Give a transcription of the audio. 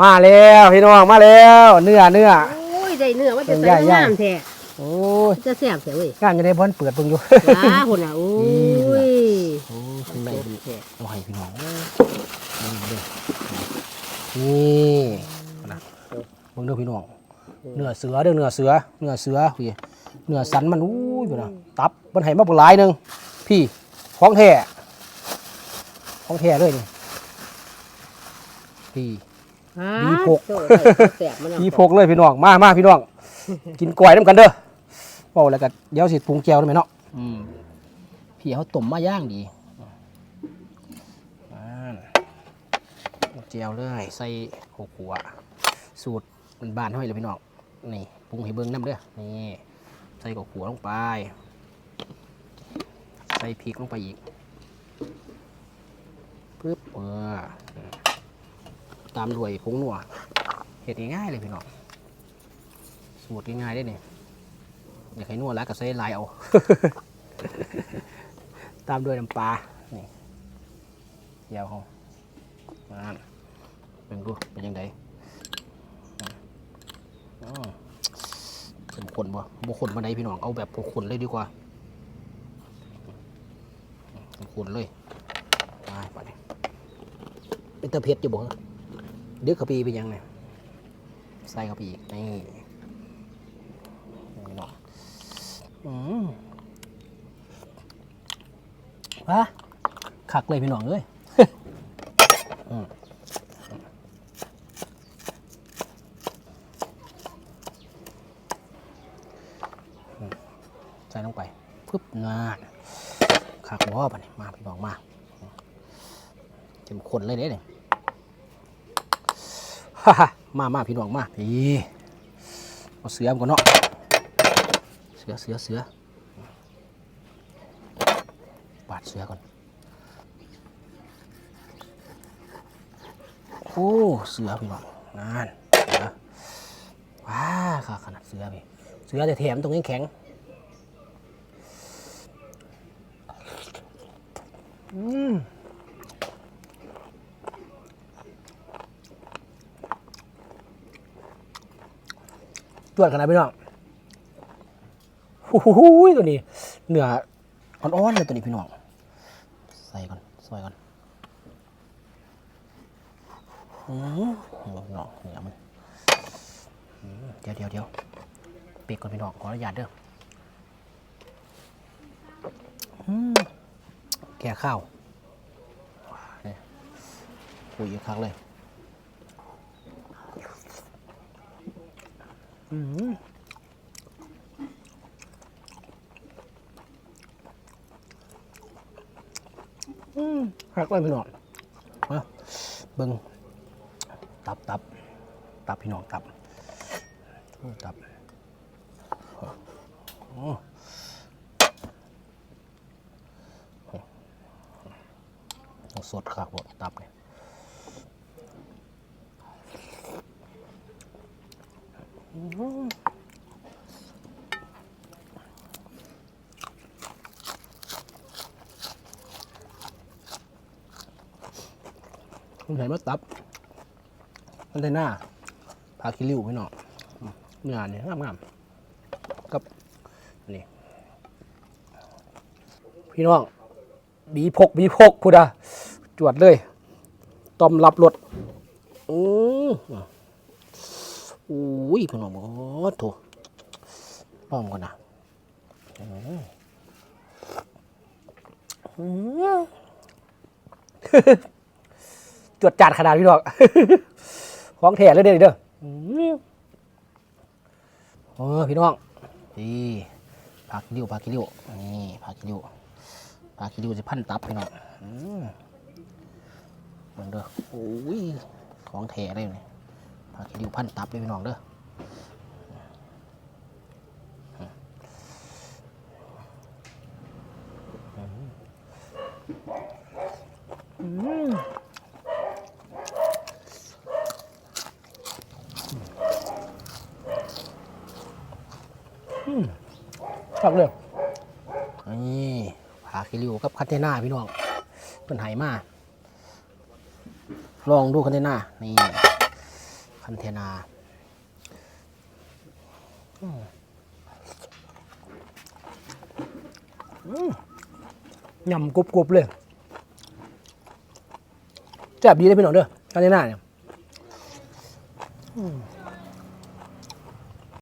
มาแล้วพี่น้องมาแล้วเนื้อเนื้อ โอ้ยได้เนื้อว่าจะใหญ่ใส่ใหญ่งามแท้โอ้ยจะแซ่บแท้เว้ยงานจะได้พ้นเปิดเบิ่งอยู่ ว้าหุ่นอะโอ้ยโอ้ข้างในโอเคเอาให้พี่น้องนี่เด้อนี่นะเบิ่งเด้อพี่น้องเนื้อเสือเด้อเนื้อเสือเนื้อเสือพี่เนื้อสันมันอู้ยพี่น้องตับมันให้มาบ่หลายหนึงพี่ของแท้ของแท้เลยนี่พี่ มีพกโถ่ได้แซ่บมันพี่พกเลยพี่น้องมามาพี่น้อง กินกล้วยน้ำกันเด้อเป่าแล้วก็เดี๋ยวสิปรุงแจวได้ไหมเนาะอืมพี่เขาต้มมาย่างดีอ่าแจวเลยใส่หัวขัวสูตรมันบ้านๆให้เลยพี่น้องนี่ปรุงให้เบิ่งน้ำเด้อนี่ใส่หัวขัวลงไป ใส่พริกลงไปอีกปึ๊บเออ ตามด้วยผงนัวเห็ดง่ายๆเลยพี่น้องสูตรง่ายๆได้เนี่ยอยากให้นัวแล้วก็ใส่ลายเอา ตามด้วยน้ำปลานี่เดี๋ยวเขานั่นเป็นดูเป็นยังไงเป็นคนบ่บ่คนมาไหนพี่น้องเอาแบบพวกคนเลยดีกว่าเป็นคนเลยไปไปเป็นตะเพ็ดอยู่บ่ ดี๋ยวเขาปีเป็นยังไงใส่เข้าไปอีกนี่นี่เนาะอืมวะคักเลยพี่น้องเอ้ยอืมอืมใส่ลงไปปึ๊บนานคักว่าปะเนี่ยมาพี่น้องมาเต็มคนเลยเด้เนี่ยฮ่าฮ่า มามาพี่น้องมาพี่เอาเสือมก่อนเนาะเสือเสือเสือปาดเสือก่อนโอ้เสือพี่น้องงานว้าค่ะขนาดเสือพี่เสือจะแถมตรงนี้แข็งอืม จวดขนาดพี่น้องโอ้โหตัวนี้เนื้ออ่อนๆเลยตัวนี้พี่น้อง ใส่ก่อนซอยก่อนอืมพี่น้องเนื้อมันเดี๋ยวเดี๋ยวเดี๋ยวปิดก่อนพี่น้องขออนุญาตเด้ออืมแก่ข้าวนี่คุยอีกครั้งเลย อืม หักเลยพี่น้องมาเบิ้งตับตับตับพี่น้องตับตับโอ้โอ้สดครับผมตับเนี่ย ผมใส่มาตับ มันได้หน้าพาคิริวพี่น้องอืมเนื้อเนี่ยงามๆกับนี่ พี่น้อง บีพก บีพกพูดอะจวดเลย ต้มรับรสอือ อุ้ยพี่น้องโอ้โถป้อมก่อนนะจวดจัดขนาดพี่น้องของแท้เลยเด้อเด้ออืมเออพี่น้องนี่ผักกิ้วผักกิ้วนี่ผักกิ้วผักกิ้วจะพันตับพี่น้องอืมเบิ่งเด้อโอ้ยของแท้เลยนี่ผั กกิ้วพันตับเลยพี่น้องเด้ออืมฟักเลยนี่ผาคิริวกับคันเทน่าพี่น้องเป็นไหมา ลองดูคันเทน่านี่ คันเทนาอืมอืมยำกรุบๆเลยแซ่บดีเลยพี่น้องเด้อคันเทนาเนี่ย